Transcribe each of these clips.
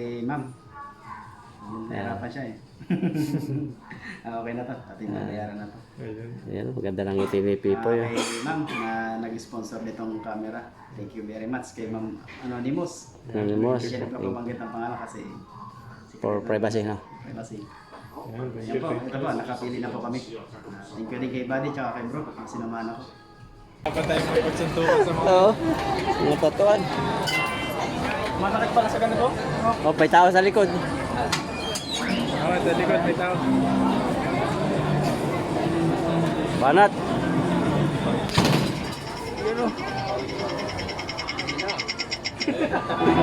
Eh, ma'am. Nahirapan siya eh. Ah, okay na to. Ating babayaran na to. Ayan, maganda ng ngiti ni Pipoy. Ah, kay ma'am na nag-sponsor nitong camera. Thank you very much kay ma'am Anonymous. Anonymous. Hindi siya nagpapabanggit ng pangalan kasi For privacy, no? privacy. Ayun, thank Yan you. po, ito po, nakapili na po kami. Thank you din kay Buddy tsaka kay bro. Ang sinamahan ako. Dapat tayo magpagsuntukan sa mga... Oo. Mga tatuan. Masakit pala sa ganito? Oh, may tao sa likod. Ah, sa likod may tao. Banat.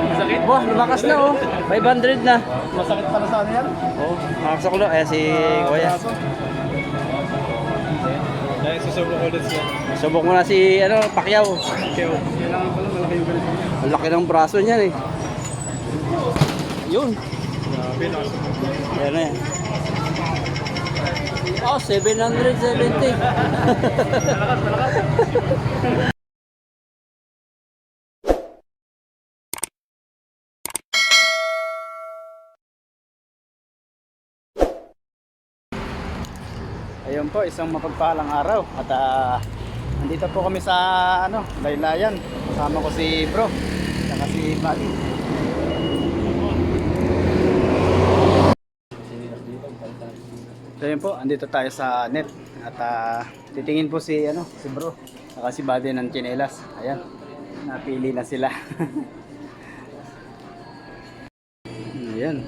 Masakit? Wah, lumakas na oh. 500 na. Masakit pala sa ano yan? Oh, makakasok na. Eh, si Kuya. Dahil susubok ulit siya. Subok mo na si, ano, Pacquiao. Okay, oh. Kailangan pala malaki yung ganito. Ang laki ng braso niyan eh. Yun. Grabe, nakasubok. Yan na yan. Oh, 770. Ayun po, isang mapagpalang araw at ah, nandito po kami sa ano, Laylayan. Kasama ko si Bro, saka si Buddy. So yun po, andito tayo sa net at ah, titingin po si ano, si Bro, saka si Buddy ng Chinelas. Ayan. Napili na sila. Ayan.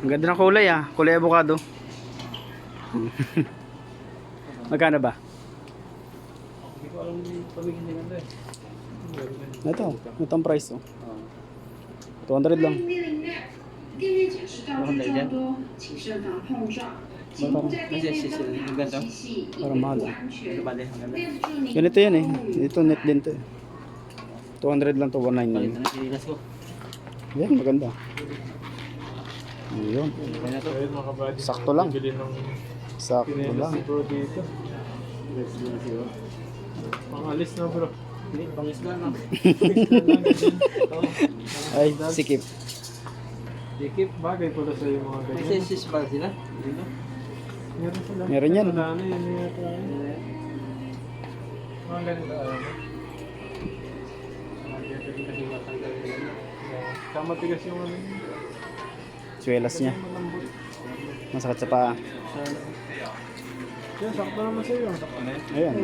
Ang ganda ng kulay ah, kulay avocado. Magkano ba? Parang pamigil din ito eh. Ito, ito ang price oh. 200 lang. Parang mahal. Ganito yan eh. Ito net din to eh. 200 lang to, 199. Yan, maganda. Ayun. Sakto lang. Sakto lang lang. si bro dito. Pangalis na bro. Ay, sikip. Dikip, bagay pala sa mga ganyan. ba sila? Meron sila. Meron yan. Wala na yan. Mga ganito. ayun. Yeah. Tama tigas yung ano. yun. Swelas niya. Masakit sa paa. Yan, sakto naman sa'yo. Ayan.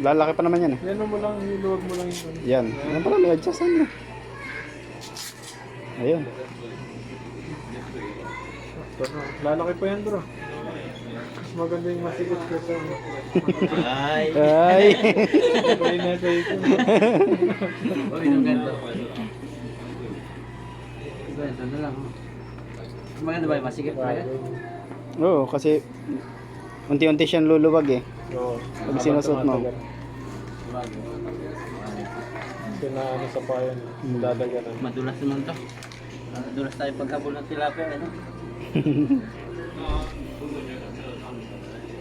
Lalaki pa naman yan eh. Yan mo lang, hiluwag mo lang ano. Yan. Yan pala, may adjust ano. Ayun. Sakto na. Lalaki pa yan bro. Mas maganda yung masikot ko sa ano. Ay. Ay. Sabay na sa ito. Uy, ang ganda. Ganda na lang. Maganda ba yung masikip talaga? Oo, kasi unti-unti siyang luluwag eh. Oo. Pag sinusot mo. Kasi na ano sa payan. Dadaganan. Madulas naman to. Madulas tayo pagkabol ng tilapia, ano?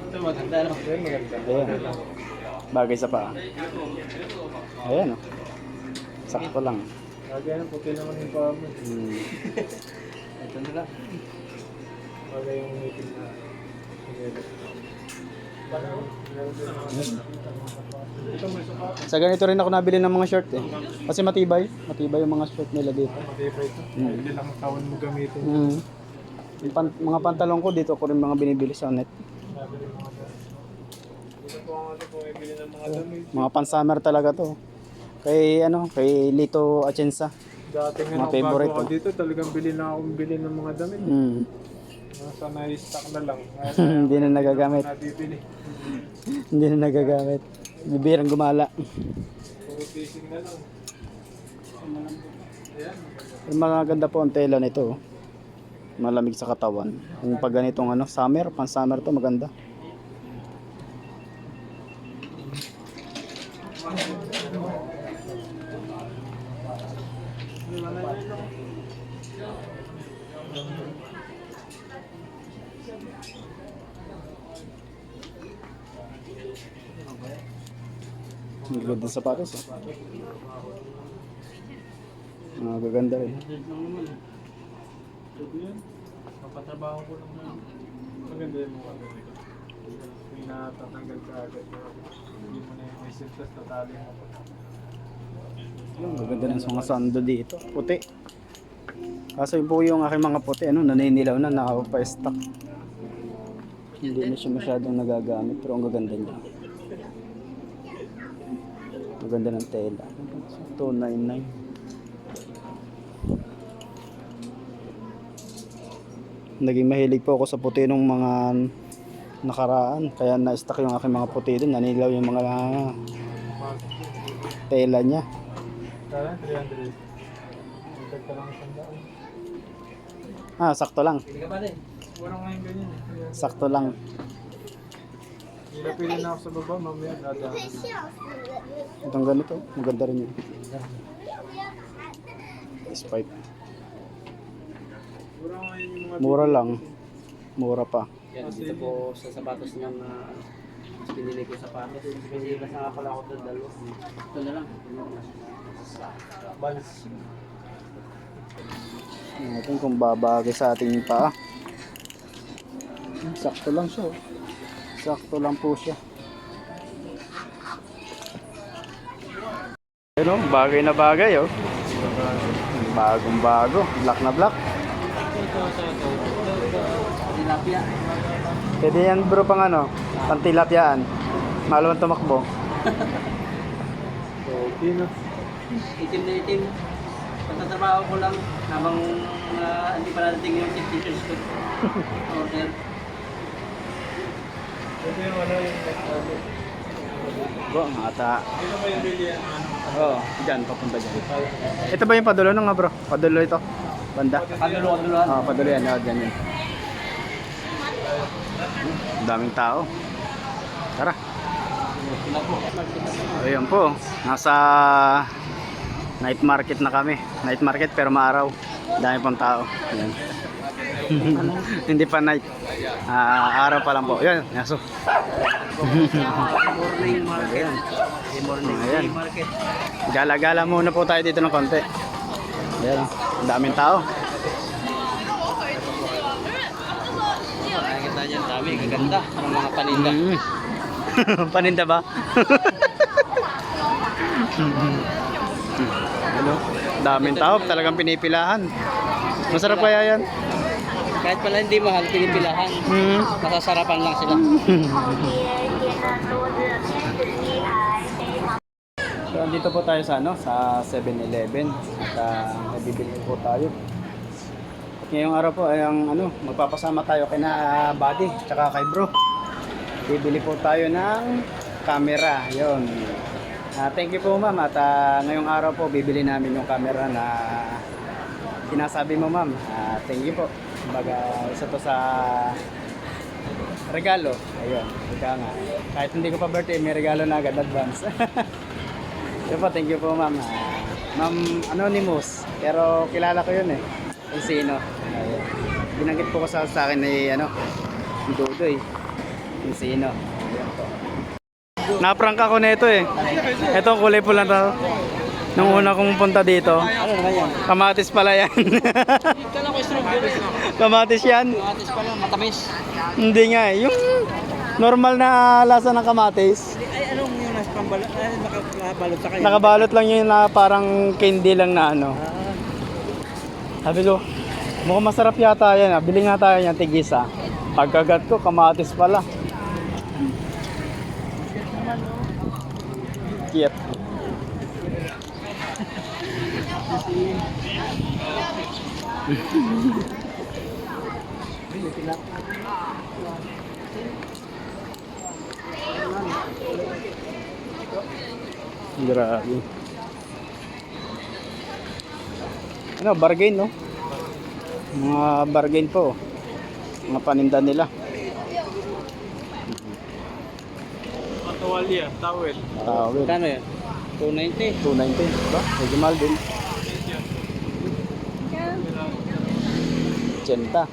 Ito maganda, no? Yan maganda. Ayan. Bagay sa paa. Ayan oh. Sakto lang. Lagi yan, puti naman yung paa mo. Hmm. Ito na lang. Bagay yung meeting na. Sa ganito rin ako nabili ng mga short eh. Kasi matibay. Matibay yung mga short nila dito. Matibay ito. Mm. Hindi lang ang kawan mo gamitin. Hmm. Yung pan- mga pantalon ko dito ko rin mga binibili sa net. Mga mga pan-summer talaga to. Kay ano, kay Lito Atienza. Dating Mga favorite, oh. dito, talagang bili na akong bili ng mga damit. Hmm. Nasa na-stock na lang. Hindi na nagagamit. nabibili. Hindi na nagagamit. Bibirang gumala. Puro fishing na lang. Ayan. Yung mga ganda po ang tela nito. oh. Malamig sa katawan. Yung pag ganitong ano, summer, pan summer to maganda. Sapatos. Oh. Mga gaganda rin. Mapatrabaho ko lang na. Maganda yung mga ganito. May natatanggal ka agad. Hindi mo na yung may sintas na tali mo. Yung maganda ng mga sando dito. Puti. Kaso yung po yung aking mga puti, ano, naninilaw na, nakapa-stock. Hindi na siya masyadong nagagamit, pero ang gaganda niya. Maganda ng tela. 299. Naging mahilig po ako sa puti nung mga nakaraan. Kaya na-stock yung aking mga puti doon. Nanilaw yung mga tela niya. Kaya 300. Magkag ka lang. Ah, sakto lang bale. Walang ngayon ganyan eh. Kaya Sakto lang. Napili na ako sa baba, mamaya dadaan. Itong ganito, maganda rin yun. S5. Walang ngayon yung mga Mura lang. Mura pa. Yan, dito po sa sapatos niya na pinili ko sapatos. Kasi iba sa pala ako doon dalawa. Ito na lang. Tingnan natin kung babagay sa ating paa. Sakto lang siya. oh. Sakto lang po siya. Pero bagay na bagay oh. Bagong bago. Black na black. Tilapia. Pwede yan bro pang ano, pantilapyaan. Malaman tumakbo. Okay na. Itim na itim. Pagtatrabaho ko lang habang ah, hindi pa narating yung teachers ko. Order. Ito yung ano yung ang ata. Ito ba yung? Ano? Oo, dyan, papunta dyan. Ito ba yung padulo ng nga bro? Padulo ito. Banda. Kadulo, kaduluhan. Oo, padulo yan. Oo, dyan yun. Ang daming tao. Tara. Ayun po. Nasa night market na kami. Night market pero maaraw. Dami pang tao. Yan. Hindi pa night. Ah, araw pa lang po. Yan, yaso. Morning market. Morning Ayan. market. Gala-gala muna po tayo dito ng konti. Ayan, ang daming tao. Nakikita niyo, dami. Gaganda. Ang mga paninda. Mm. Paninda ba? ano? Daming tao, talagang pinipilahan. Masarap kaya yan? Kahit pala hindi mahal, pinipilahan. Hmm. Masasarapan lang sila. So, andito po tayo sa ano, sa 7-Eleven. At uh, nabibili po tayo. At ngayong araw po ay ang ano, magpapasama tayo kay na Buddy, tsaka kay Bro. Bibili po tayo ng camera. Yon. Ah, thank you po ma'am at ah, ngayong araw po bibili namin yung camera na sinasabi mo ma'am. Ah, thank you po. Kumbaga isa to sa regalo. Ayun, ika nga. Kahit hindi ko pa birthday, may regalo na agad advance. Yun po, thank you po ma'am. Ma'am Anonymous, pero kilala ko yun eh. Kung sino. Ayun. Binanggit po ko sa, sa akin ni ano, ni Dudoy. Kung sino. Ayun po. Naprank ako nito eh. Ito kulay pula to. Nung una kong punta dito, kamatis pala yan. Kamatis yan. Kamatis pala, matamis. Hindi nga eh. Yung normal na lasa ng kamatis. Ay, anong yung? Ay, nakabalot sa kanya. Nakabalot lang yun na parang candy lang na ano. Sabi ko, mukhang masarap yata yan ah. Bili nga tayo yan tigisa. Pagkagat ko, kamatis pala. Cute. Grabe. Ano, bargain no? Mga bargain po. Mga paninda nila. Katuwalya, towel. Tawid. Kano yan? 290. 290. Ba? Medyo mahal din. 80.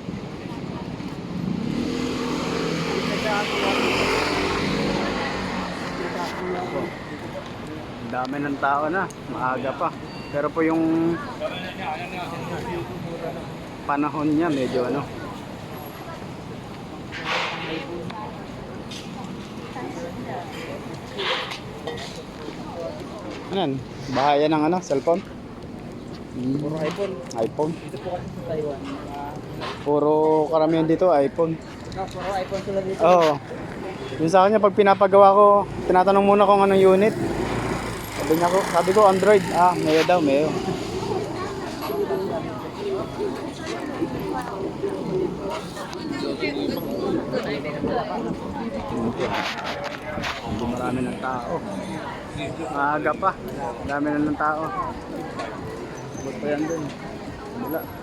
Ang dami ng tao na. Maaga pa. Pero po yung panahon niya medyo ano. Yan? Bahaya ng ano, cellphone? Puro iPhone. iPhone. Dito po kasi sa Taiwan. Puro karamihan dito iPhone. Uh, puro iPhone sila dito. Oo. Yung sa kanya pag pinapagawa ko, tinatanong muna kung anong unit. Sabi niya ko, sabi ko Android. Ah, mayo daw, mayo. Hindi marami ng tao. Maaga pa. Dami na ng tao. Ba't pa yan dun? Wala.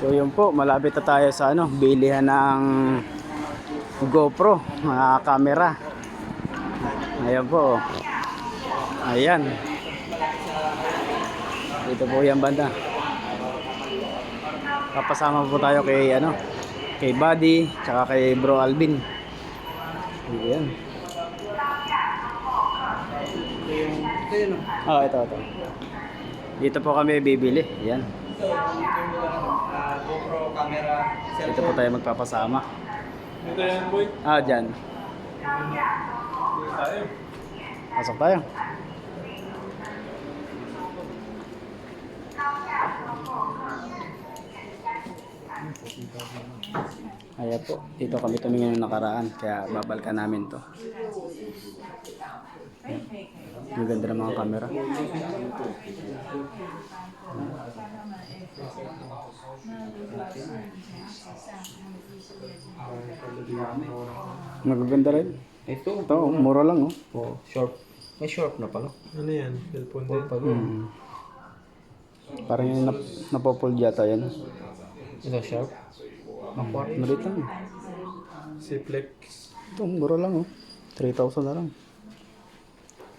So yun po, malapit na tayo sa ano, bilihan ng GoPro, mga camera. Ayan po. Ayan. Dito po yung banda. Kapasama po tayo kay ano, kay Buddy, tsaka kay Bro Alvin. Ayan. Oh. Ito, ito. Dito po kami bibili. Ayan. Uh, GoPro camera, Dito po tayo magpapasama. Dito yan, boy. Ah, dyan. Dito tayo. Pasok tayo. Ayan po, dito kami tumingin ng nakaraan, kaya babalkan namin to. Ang ganda ng mga camera. Magaganda rin. Ito. Ito, mura lang oh. Oh, short. May short na pala. Ano yan? Cellphone din. Hmm. Parang yung nap napopold yata yan. Ito sharp. Malit lang. Si Flex. Ito, mura lang oh. 3,000 na lang.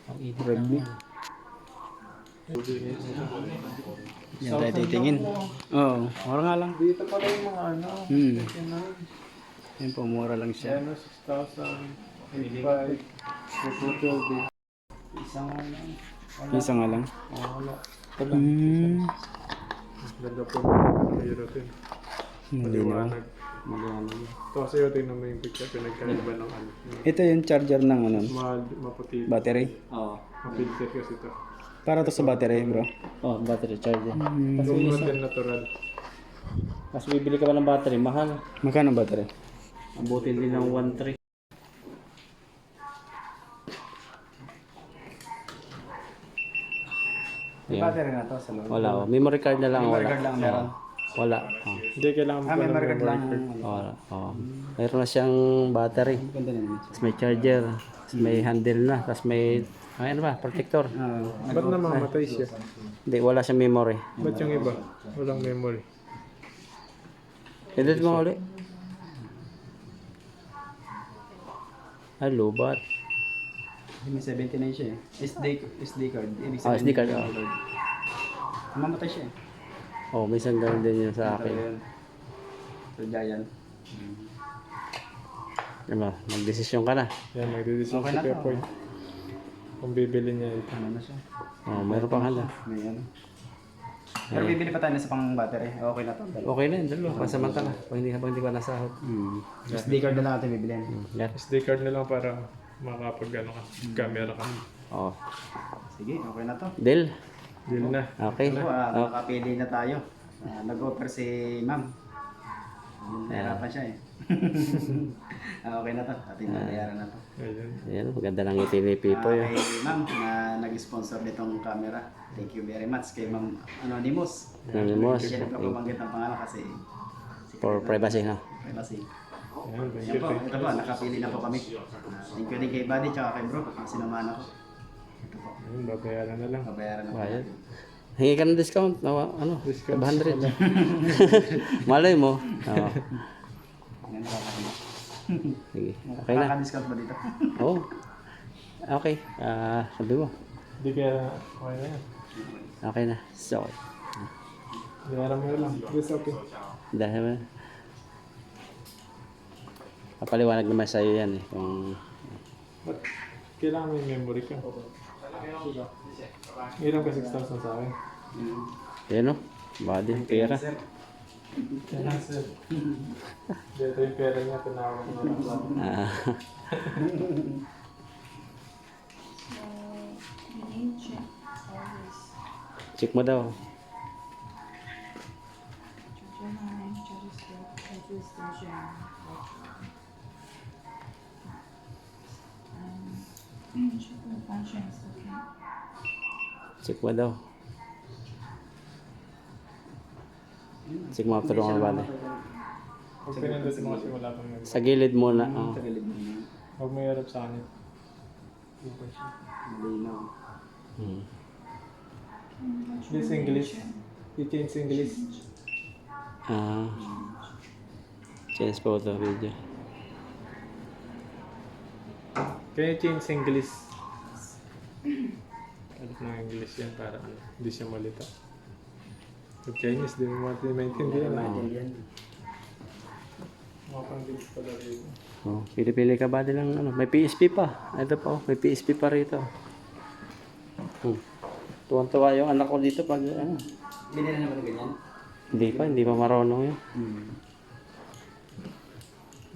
Ang edit Redmi. Yan tayo titingin. Oo, mura nga lang. Dito pala yung mga ano. Hmm. Yan po, mura lang siya. Ano, 6,000. 85. 212. Isang ano. Isa nga lang. Oh, wala. Ito lang. Hmm. Ganda po ng Europe yun. Hindi na. Ito kasi yung tingnan mo yung picture, pinagkaiba ng ano. Ito yung charger ng ano, Mahal, maputi. battery. Oo. Mapilter kasi ito. Para to sa battery, bro. Oh, battery charger. Hmm. Yung model natural. Mas bibili ka pa ng battery, mahal. Magkano battery? Abutin din ng 1.3. May battery na to sa loob. Wala, oh. memory card na lang Memory wala. card lang meron. Wala. Oh. Hindi kailangan Ah, may card lang. Wala. Oh. Mayroon na siyang battery. Ganda naman. Tapos may charger. Tapos may handle na. Tapos may, ay, ano ba, protector. Ah, Ba't namamatay siya? Hindi, wala siyang memory. Ba't yung iba? Walang memory. Edit mo ulit. Ay, lubat. may 79 siya eh. SD, SD card. Ibig Oh, SD card, oh. Mamatay siya eh. Oh, minsan ganun din yun sa Ito akin. So, Giant. Diba, magdesisyon ka na. Yan, magdidesisyon Okay si na Kuya to. Poy. Kung bibili niya ito. Ano na siya? Oh, mayroon pang handa. May ano. Pero bibili pa tayo na sa pang battery. Okay na to. Okay na yun, dalawa. Pansamantala. Pag hindi, habang hindi ka nasahod. Hmm. SD card na lang natin bibilhin. Yan. SD card na lang para makapag ano ka, camera ka. Oh. Sige, okay na to. Deal? Deal na. Okay. Ito po, ah, Oh. nakapili na tayo. Ah, nag-offer si ma'am. Nahirapan siya eh. Ah, okay na to. Ating bayaran na to. Ayun. Ayan, maganda lang ngiti ni Pipoy. Ah, kay ma'am na nag-sponsor nitong camera. Thank you very much kay ma'am Anonymous. Anonymous. Siya nagpapabanggit ng pangalan kasi For privacy, ha? privacy. Ayan, po, ito po, nakapili na po kami. Thank you din kay Buddy tsaka kay bro. Ang sinamahan ako. Ito po. Ayun, babayaran na lang. babayaran na po. Bayad. Hingi ka ng discount. Na, ano? Discount. 500. Malay mo. Oo. Yan, nakakahina. Sige. Okay na. Nakaka-discount ba dito? Oo. Okay. Ah, sabi mo. Hindi kaya, okay na yan. Okay na. So, Bayaran mo lang. Yes, okay. dahil? Papaliwanag naman sa'yo yan eh. Kung Ba't kailangan may memory ka? Hirap ka 6,000 sa akin. Yan o. Body, pera. Kaya sir. Dito yung pera niya, tinawag na lang. Ah, check mo daw. Check mo daw. Check mo after mga bali. Pag pinandasin mo kasi wala pang memory. Sa gilid muna. Oh. Sa gilid mo na. Huwag mo harap sa akin. Okay siya. Malinaw. Hmm. This English. I-change English. Ah. Change photo video. Can you change English? Alam ng English yan para ano, hindi siya malita. Pag Chinese, di mo natin maintindihan. Maintindihan. Mga pang-English pala rin. Oh, pili-pili ka ba din ng ano? May PSP pa. Ito pa, oh, may PSP pa rito. Hmm. Tuwan-tuwa yung anak ko dito pag ano. Binili na naman ng ganyan? Hindi pa, hindi pa marunong yun. Hmm.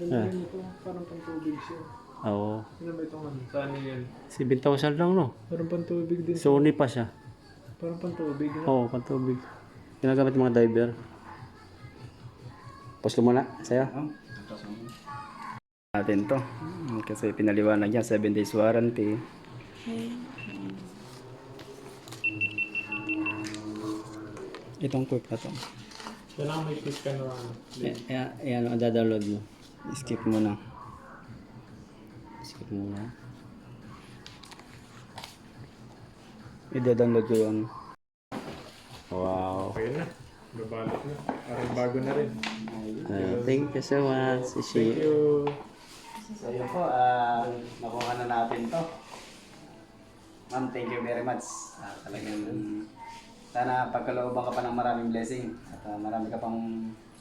Rin ito, parang pang-tubig siya. Oo. Ano ba itong ano? Saan yan? 7,000 lang, no? Parang pang-tubig din. Sony pa siya. Parang pang-tubig. No? Oo, pantubig. Ginagamit ng mga diver. Post ko muna, sa'yo. Oh, natin to. Kasi pinaliwanag niya, 7 days warranty. Itong quick na to. Kailangan may click ka na ano. Ayan, ayan, ang download mo. Skip mo na. Skip mo na. I-download ko yun. Wow. Okay na. Babalot na. Parang bago na rin. Uh, thank you so much, Thank you. So yun po, ah, nakuha na natin to. Ma'am, thank you very much. Ah, talagang sana pagkalooban ka pa ng maraming blessing at ah, marami ka pang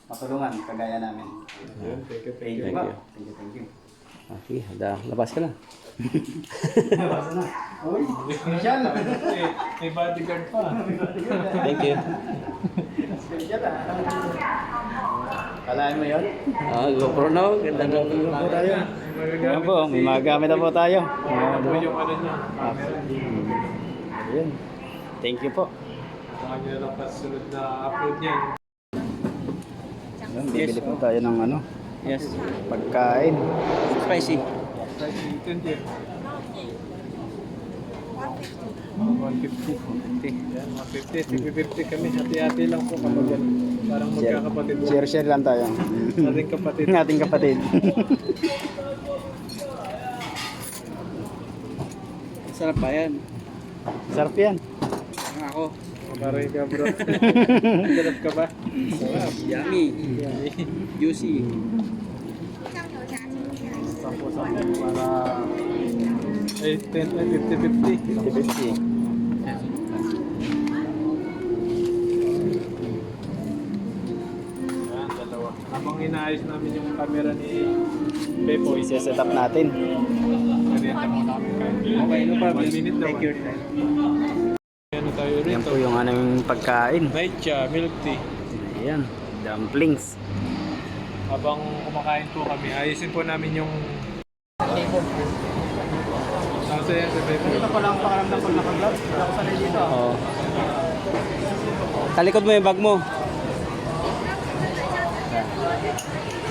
matulungan kagaya namin. Thank you, thank Thank you. you, Thank you. Thank you, thank you. Okay, da, labas ka na. Basta na. Uy, special. May bodyguard pa. Thank you. Special ah. Kalahin mo yun? Ah, GoPro na. Ganda na. Po tayo. Magagamit. po, may magamit na po tayo. Ano po yung ano niya? Thank you po. Baka nyo lang pa sunod na upload. Ayun, bibili po tayo ng ano, Yes. pagkain. Spicy. Price itin din. 150. Yan, 150. 50 kami. Hati-hati lang po kapag ganun. Parang magkakapatid lang. Share share lang tayo. Ating kapatid. Ng ating kapatid. Sarap pa yan. Sarap yan. Ako. Maray ka bro. Sarap ka ba? Sarap. Yummy. Juicy. Para 8, 10, 50, 50. 50. Yan, dalawa. Habang inaayos namin yung camera ni Pepo, I-set up natin. Okay, no problem. Minute daw. Take your time. Ano tayo Yan rito? po yung aming pagkain. Naicha, milk tea. Ayan. Dumplings. Habang kumakain po kami, ayusin po namin yung Tapos yan sa Pepo. Ito pa lang pakaramdam ko naka-vlog. Hindi ako sanay dito. Oo. Talikod mo yung bag mo.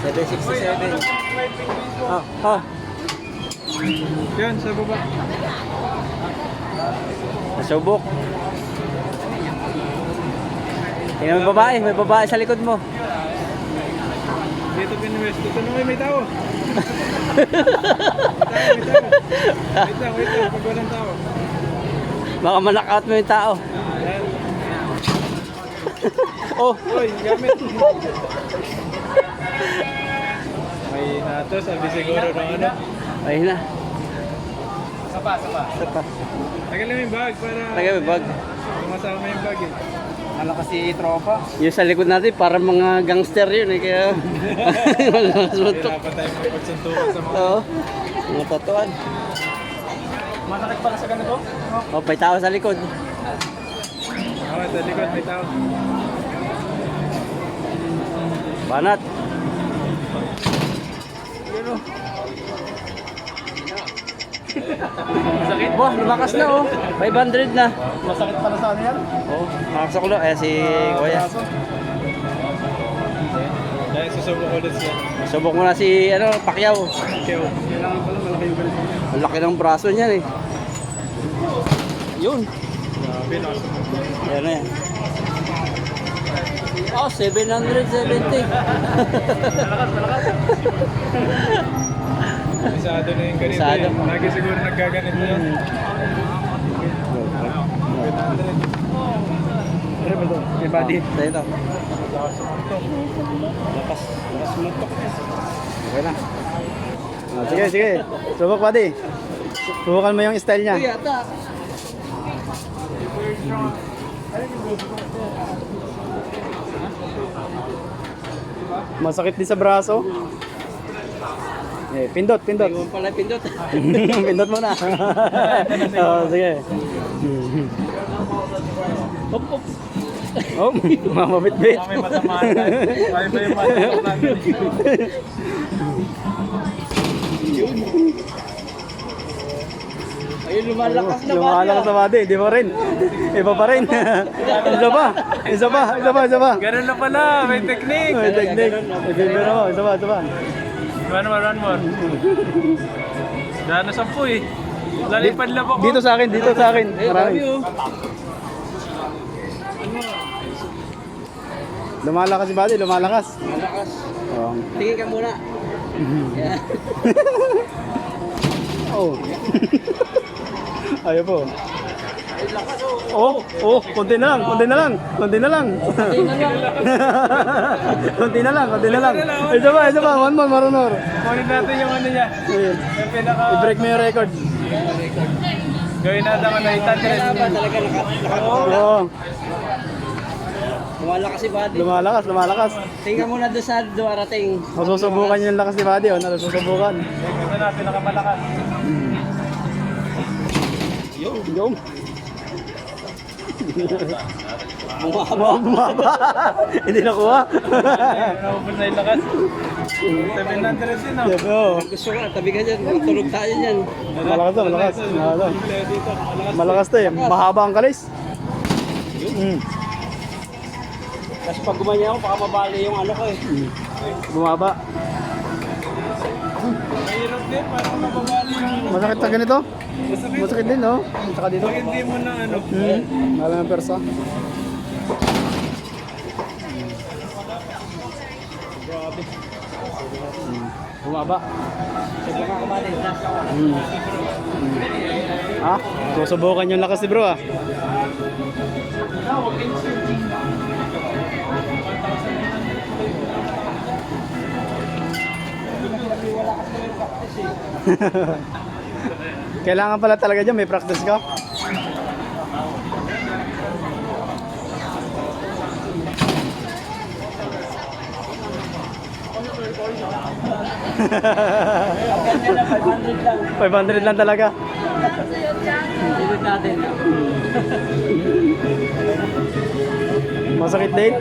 767. Ah, ah. Yan, sa baba. Nasubok. Tingnan yung babae, may babae sa likod mo. Dito pinwest. Dito na may, may tao. may tao. Wait lang, wait lang. Pag walang tao. Baka manakaut mo yung tao. Oh, Uy, gamit. May nato, sabi siguro ng ano. ayun na. Sapa, sapa. Isa pa. Tagal lang yung bag para Tagay mo yung bag. kung Sama-sama yung bag eh. Malakas si tropa. Yung sa likod natin, para mga gangster yun eh. Kaya mga suntok. Hirapan tayo magpagsuntukan sa mga... Oo. Mga tatuan. Masakit pala sa ganito? O, may tao sa likod. Oh, sa likod may tao. Banat. Masakit? Wah, lumakas na oh. 500 na. Masakit pala sa ano yan? Oh, makakasa ko lang. Eh, si Kuya. Dahil susubok ulit siya. Subok mo na si, ano, Pacquiao. Kaya Kailangan pala malaki yung ganito. Ang laki ng braso niyan eh. Yun. Grabe, nakasubok. Ayan na yan. Oh, 770. Isado na yung ganito Isado. eh. Lagi siguro nagkaganito yan. Ano ba ito? May body. Ito, ito. Lakas. Lakas mo to. Okay na. Ah, sige, sige. Subok, buddy. Subukan mo yung style niya. Uy, ata. Masakit din sa braso. Eh, pindot, pindot. Iwan pala pindot. pindot mo na. oh, sige. Hop, hop. Oh, mamabit-bit. Kami ba yung? Ayun, lumalakas na ba? Lumalakas sa body, di pa rin. Iba pa rin. isa pa, isa pa, isa pa, isa pa. Ganun na pala, may technique. May technique. Ibibira mo, isa pa, isa pa. One more, one more. Dahil na sampu eh. Lalipad lang ako. Dito sa akin, dito sa akin. Marami. Lumalakas si body, lumalakas. Malakas. Oh. Tingin ka muna. Yeah. Oh. Ayaw po. Oh, oh, konti na lang, konti na lang, konti na lang. konti na lang, konti na lang. Isa pa, isa pa, one more, marunor. Kunin natin yung ano niya. Yung pinaka... I-break mo yung record. Gawin natin ang 800. Kailangan talaga naka, naka, Oo, lumalakas si Buddy. lumalakas, lumalakas. Tingnan mo na doon sa duwarating. Masusubukan yung lakas ni Buddy, oh, nasusubukan. Ito na, pinakamalakas. Yung, yung. Bumaba. Bumaba. Hindi nakuha. Naubos na yung lakas. 700 din? Oo. Gusto ka, tabi ka dyan. Matulog tayo dyan. Malakas to, malakas. Malakas malakas. Malakas to eh. Mahaba ang kalis. Mm. Kasi pag gumanya ako, baka mabali yung ano ko eh. Bumaba. Mahirap din, parang mababali yung ano. Masakit na ganito? Masakit. Masakit din, no? Tsaka dito. Pag hindi mo na ano. Hmm. Alam ng persa. Hmm. Bumaba. Sabi ka kumali. Hmm. Hmm. Ah, susubukan yung lakas ni bro ah. Kailangan pala talaga dyan, may practice ka. Na 500 lang. 500 lang talaga. Masakit din.